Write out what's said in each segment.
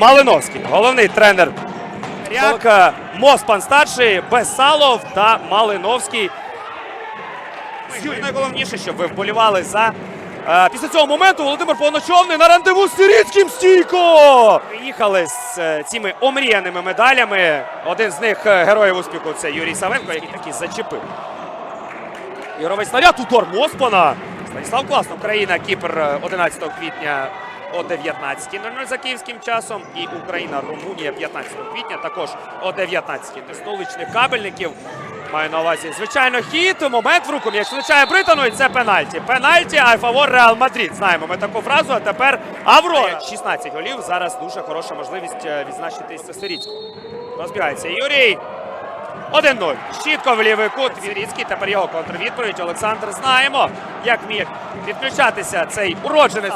Малиновський, головний тренер. Ряк, Моспан старший, Бесалов та Малиновський. Найголовніше, щоб ви вболівали за. е, Після цього моменту Володимир Повночовний на рандеву з Сиріцьким стійко! Приїхали з е, цими омріяними медалями. Один з них е, героїв успіху це Юрій Савенко, який таки зачепив. Ігровий снаряд, удар Моспана. Станіслав Класно, Україна, Кіпр е, 11 квітня о 19.00 за київським часом. І Україна, Румунія 15 квітня також о 19.00. Столичних кабельників. Маю на увазі, звичайно, хід, момент в руку, м'яч влучає Британу, і це пенальті. Пенальті, а фавор Реал Мадрид. Знаємо ми таку фразу, а тепер Аврора. 16 голів. Зараз дуже хороша можливість е, відзначитися Сиріцького. Розбігається Юрій. 1-0. Щітко в лівий кут. Віріцький. Тепер його контрвідповідь. Олександр знаємо, як міг відключатися цей уродженець.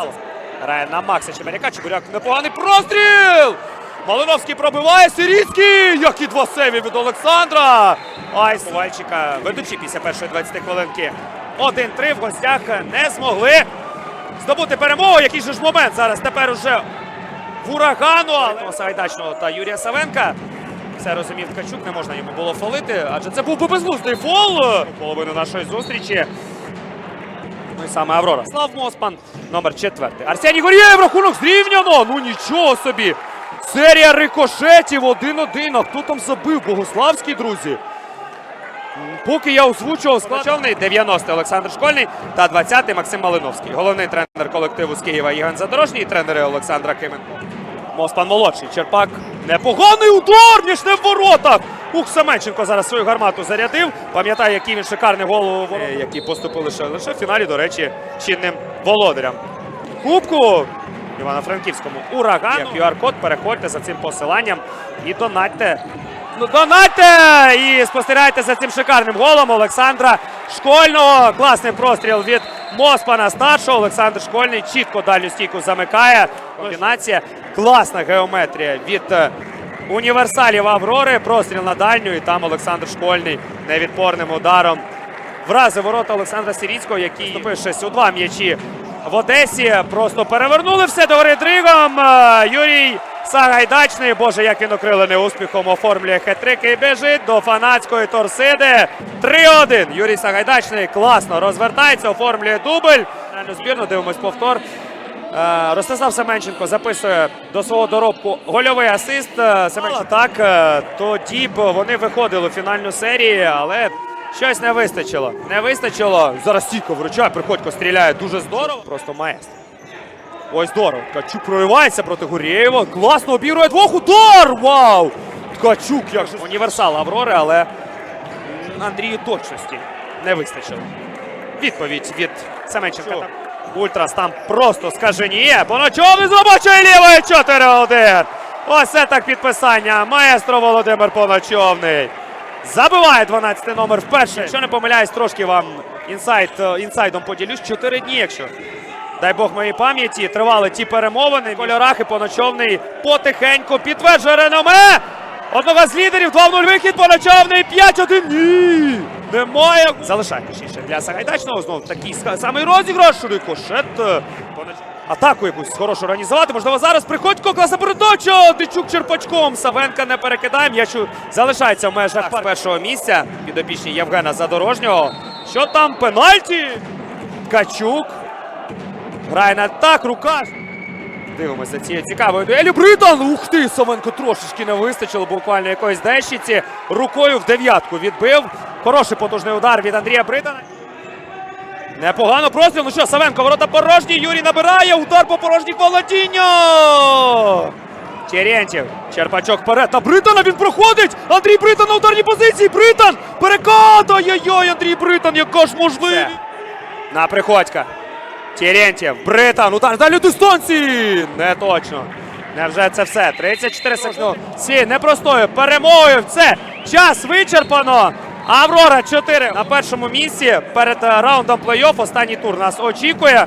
Грає на Макса Чемеряка. Чебуряк непоганий простріл. Малиновський пробиває. Сиріцький. Які два сейві від Олександра. Ай, Сувальчика, ведучи після першої 20 хвилинки. 1-3 в гостях не змогли здобути перемогу. Який же ж момент зараз тепер уже в урагану, але Сагайдачного та Юрія Савенка. Все розумів Ткачук, не можна йому було фолити, адже це був би безглуздий фол. Половину нашої зустрічі. І саме Аврора. Слав Моспан, номер четвертий. Арсеній Горєєв, рахунок зрівняно. Ну нічого собі. Серія рикошетів 1-1. А хто там забив? Богославський, друзі. Поки я озвучував складчовний 90-й Олександр Школьний та 20-й Максим Малиновський. Головний тренер колективу з Києва Євген Задорожній тренери Олександра Кименко. Моспан молодший. Черпак. Непоганий удар! Між не в воротах! Ух, Семенченко зараз свою гармату зарядив. Пам'ятаю, який він шикарний гол ворот, які поступили ще лише в фіналі, до речі, чинним володарям. Кубку Івано-Франківському урагану. QR-код, переходьте за цим посиланням і донатьте. Ну, донатьте! І спостерігайте за цим шикарним голом Олександра Школьного. Класний простріл від Моспана старшого. Олександр Школьний чітко дальню стійку замикає. Комбінація. Класна геометрія від е, універсалів Аврори. Простріл на дальню. І там Олександр Школьний невідпорним ударом вразив ворота Олександра Сіріцького, який вступившись у два м'ячі в Одесі. Просто перевернули все до гори дригом. Е, Юрій Сагайдачний. Боже, як він окрилений успіхом оформлює хет-трик і біжить до фанатської торсиди. 3-1. Юрій Сагайдачний класно розвертається, оформлює дубль. Збірну дивимось повтор. Е, Ростислав Семенченко записує до свого доробку гольовий асист. Е, Семенченко так, е, тоді б вони виходили у фінальну серію, але щось не вистачило. Не вистачило. Зараз стійко вручає, Приходько стріляє дуже здорово. Просто маестро. Ой, здорово. Ткачук проривається проти Гурєєва. Класно обігрує двох. Удар! Вау! Ткачук, як же універсал Аврори, але Андрію точності не вистачило. Відповідь від Семенченка. Ультрас там просто скаженіє. Поночовний з робочої лівої 4-1. Ось так підписання. Маестро Володимир Поночовний. Забиває 12 номер вперше. Якщо не помиляюсь, трошки вам інсайд, е, інсайдом поділюсь. Чотири дні, якщо. Дай Бог моїй пам'яті, тривали ті перемовини. Кольорах і поночовний потихеньку підтверджує реноме. Одного з лідерів, 2-0 вихід, поночовний 5-1. Ні! Немає. Залишає точніше для Сагайдачного. Знов такий самий розіграш. Рикошет. е, Поноч- Атаку якусь хорошу організувати. Можливо, зараз Приходько, класна передача. Дичук черпачком. Савенка не перекидає. М'ячу залишається в межах першого місця. Підопічні Євгена Задорожнього. Що там? Пенальті? Качук. Грає на так, рука. Дивимося цією цікавою дуелю. Британ! Ух ти! Савенко трошечки не вистачило буквально якоїсь дещиці. Рукою в дев'ятку відбив. Хороший потужний удар від Андрія Британа. Непогано простріл. Ну що, Савенко, ворота порожні. Юрій набирає. Удар по порожніх володіння. Терентів. Черпачок вперед. Та Британа він проходить! Андрій Британ на ударній позиції! Британ! Перекат! Ой-ой-ой, Андрій Британ, яка ж можливість! На Приходька. Терентів. Британ. Удар з дальньої дистанції! Не точно. Невже це все? 34 секунди. Сі непростою перемогою. Все. Час вичерпано. Аврора 4 на першому місці перед е, раундом плей-офф. Останній тур нас очікує.